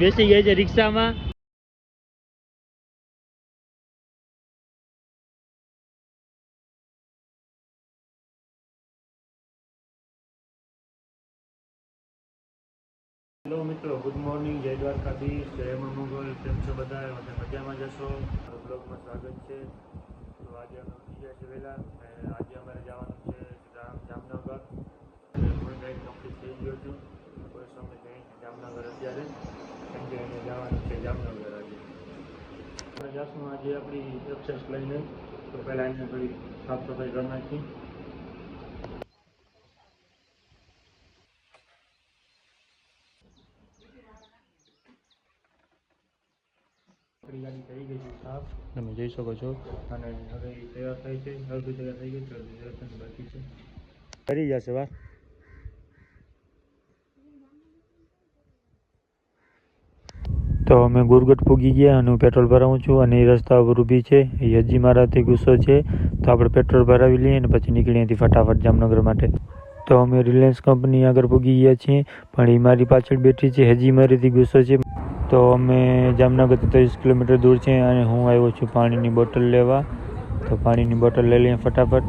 બેસી ગયા છે રિક્ષામાં. હેલો મિત્રો ગુડ મોર્નિંગ. જય દ્વારકાધીશ. જય મંગળ. કેમ છો બધા? અને મજામાં જશો બ્લોગમાં સ્વાગત છે. તો આજે અમે ઉઠી ગયા છે વહેલા. આજે અમારે જવાનું છે જામ જામનગર અને ફૂલ નાઇટ કમ્પ્લીટ થઈ ગયો છું બસ અમે જઈએ છીએ જામનગર અત્યારે કેમ કે અહીંયા જવાનું છે જામનગર આજે આપણે જશું આજે આપણી એક્સેસ લઈને તો પહેલાં એને થોડી સાફ સફાઈ કરી નાખી આપણી ગાડી થઈ ગઈ છે સાફ તમે જોઈ શકો છો અને હવે ઈ તૈયાર થાય છે અડધું તૈયાર થઈ ગયું છે અડધું તૈયાર થવાનું બાકી છે કરી જશે વા તો અમે ગુરગટ પૂગી ગયા અને હું પેટ્રોલ ભરાવું છું અને એ રસ્તા ઉપર ઊભી છે. એ હજી મારાથી ગુસ્સો છે. તો આપણે પેટ્રોલ ભરાવી લઈએ અને પછી નીકળીએ અહીંથી ફટાફટ જામનગર માટે. તો અમે રિલાયન્સ કંપની આગળ પૂગી ગયા છીએ, પણ એ મારી પાછળ બેઠી છે. હજી મારીથી ગુસ્સો છે. તો અમે જામનગરથી ત્રીસ કિલોમીટર દૂર છે અને હું આવ્યો છું પાણીની બોટલ લેવા. તો પાણીની બોટલ લઈ લઈએ ફટાફટ.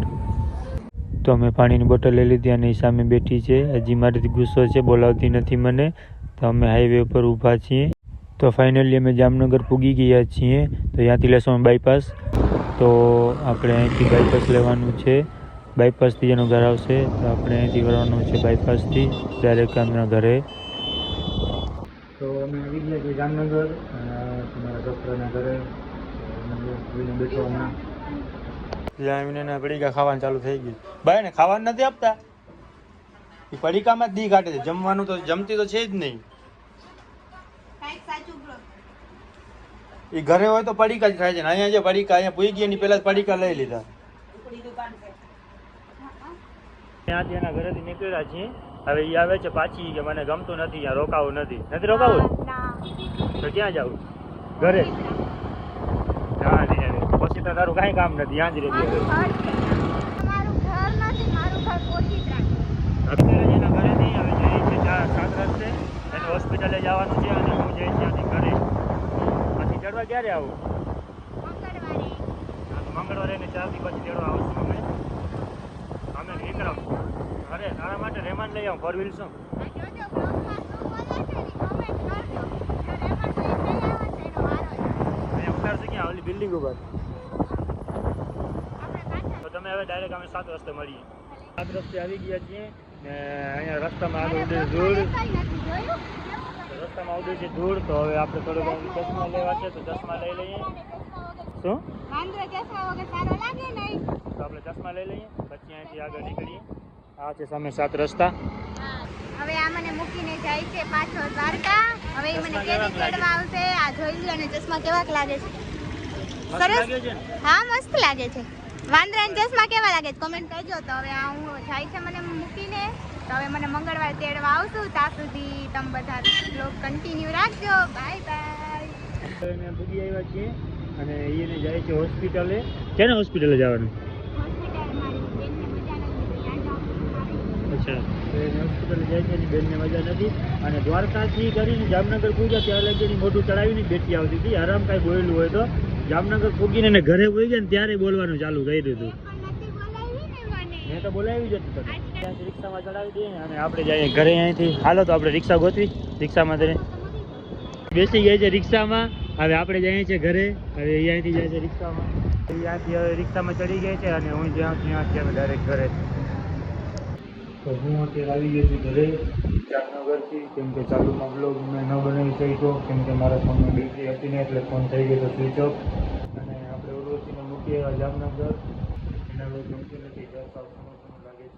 તો અમે પાણીની બોટલ લઈ લીધી અને એ સામે બેઠી છે. હજી મારીથી ગુસ્સો છે, બોલાવતી નથી મને. તો અમે હાઈવે ઉપર ઊભા છીએ. તો ફાઇનલી અમે જામનગર પૂગી ગયા છીએ. તો ત્યાંથી લેશું અમે બાયપાસ તો આપણે અહીંથી બાયપાસ લેવાનું છે. બાયપાસથી જેનું ઘર આવશે. તો આપણે અહીંથી વળવાનું છે બાયપાસથી ડાયરેક્ટ આમના ઘરે. તો અમે આવી ગયા છીએ જામનગર. તમારા ડૉક્ટરના ઘરે. બેઠો હમણાં. ત્યાં પડીકા ખાવાનું ચાલુ થઈ ગયું. ભાઈ ને ખાવાનું નથી આપતા? એ પડીકામાં જ દી કાઢે છે. જમવાનું તો જમતી તો છે જ નહીં. એ ઘરે હોય તો પડીકા જ ખાય છે ને. અહીંયા જે પડીકા અહીંયા પૂઈ ગયા ની પેલા જ પડીકા લઈ લીધા. ત્યાંથી એના ઘરેથી નીકળ્યા છીએ. હવે એ આવે છે પાછી કે મને ગમતું નથી અહીંયા રોકાવું નથી. નથી રોકાવું? તો ક્યાં જવું? ઘરે. પછી તો તારું કાંઈ કામ નથી. ત્યાં જ રહી મારું ઘર છે. તમારું ઘર નથી મારું ઘર કોશિશ અત્યારે એના ઘરેથી હવે જઈએ છીએ સાત રસ્તે એને હોસ્પિટલે જવાનું છે અને હું જઈશ ત્યાંથી ઘરે પછી ક્યારે આવું? મંગળવારે. હા, ચાર એને પછી ચડવા આવશું અમે. અમે નીકળો અરે તારા માટે રહેમાન લઈ આવું ફોર વ્હીલ શું? ને રેમન્ડ ઉતારશે ક્યાં? ઓલી બિલ્ડિંગ ઉપર. તો તમે હવે ડાયરેક્ટ અમે સાત રસ્તે મળીએ. સાત રસ્તે આવી ગયા છીએ ને અહીંયા રસ્તામાં આગળ ઉડે રસ્તામાં ઉડે છે ધૂળ તો હવે આપણે થોડું ચશ્મા લેવા છે તો ચશ્મા લઈ લઈએ. શું? તો આપણે ચશ્મા લઈ લઈએ પછી અહીંથી આગળ નીકળીએ. આ છે સામે સાત રસ્તા. હવે આ મને મૂકીને જાય છે દ્વારકા. હવે મને? ચડવા આવશે. આ જોઈ લ્યો અને ચશ્મા કેવાક લાગે છે. સરસ. હા મસ્ત લાગે છે. વાંદરાના ચશ્મા કેવા લાગે છે? કોમેન્ટ કરજો. તો હવે આ હું જાય છે મને મૂકીને. તો હવે મને મંગળવાર તેડવા આવશું. ત્યાં સુધી તમે બધા બ્લોગ કન્ટિન્યુ રાખજો. બાય બાય અમે પૂગી આવ્યા છીએ અને એને જાય છે હોસ્પિટલે. કેને હોસ્પિટલે જવાનું? અચ્છા. હોસ્પિટલે જાય છે એની બેનને મજા નથી. અને દ્વારકાથી કરીને જામનગર પૂગ્યા ત્યાં લગી એની મોઢું ચડાવીને જ આવતી હતી. આરામ કાંઈ બોલેલું હોય તો. જામનગર પૂગીને ઘરે પૂગી ગયા ને ત્યારે બોલવાનું ચાલુ કર્યું હતું. મને તો બોલાવી જ હતું રિક્ષામાં ચડાવી દઈએ અને આપણે જઈએ ઘરે અહીંથી. હાલો તો આપણે રિક્ષા ગોતવી. રિક્ષામાં તને બેસી ગયા છે રિક્ષામાં. હવે આપણે જઈએ છીએ ઘરે. હવે અહીંયાથી જાય છે રિક્ષામાં. ત્યાંથી હવે રિક્ષામાં ચડી ગયા છે અને હું જ્યાં ત્યાંથી અમે ડાયરેક્ટ ઘરે. તો હું અત્યારે આવી ગયો છું ઘરે. જામનગરથી કેમ કે ચાલુમાં બ્લોગ મેં ન બનાવી શક્યો. કેમ કે મારા ફોનમાં બેટરી હતી ને એટલે ફોન થઈ ગયો તો સ્વિચ ઓફ અને આપણે ઉર્વશીને મૂકીએ જામનગર. એના ગમતું નથી.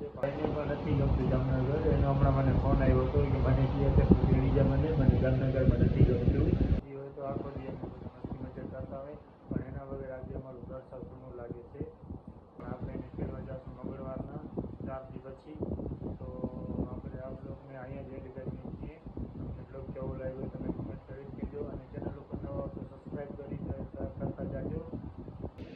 નથી ગમતું જામનગર. એનો હમણાં મને ફોન આવ્યો હતો કે મને કહે છે પૂરી જા મને નથી ગમતું. હોય તો આખો મજા કરતા હોય. પણ એના વગર આજે અમારું ઘર લાગે છે. પણ આપણે એને ફેરવા જશું મંગળવારના પછી. તો આપણે આ બ્લોગને અહીંયા જ એડ કરીએ છીએ તમને બ્લોગ તમે કમેન્ટ કરી અને ચેનલ ઉપર નવા તો કરી કરતા જાજો.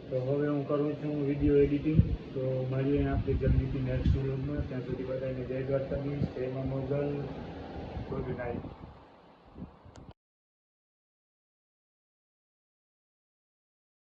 તો હવે હું કરું છું વીડિયો એડિટિંગ તો અહીંયા આપણી જલ્દીથી નેક્સ્ટ વ્લોગમાં ત્યાં સુધી બધાને જય દ્વારકાધીશ. જય મા મોગલ. Good night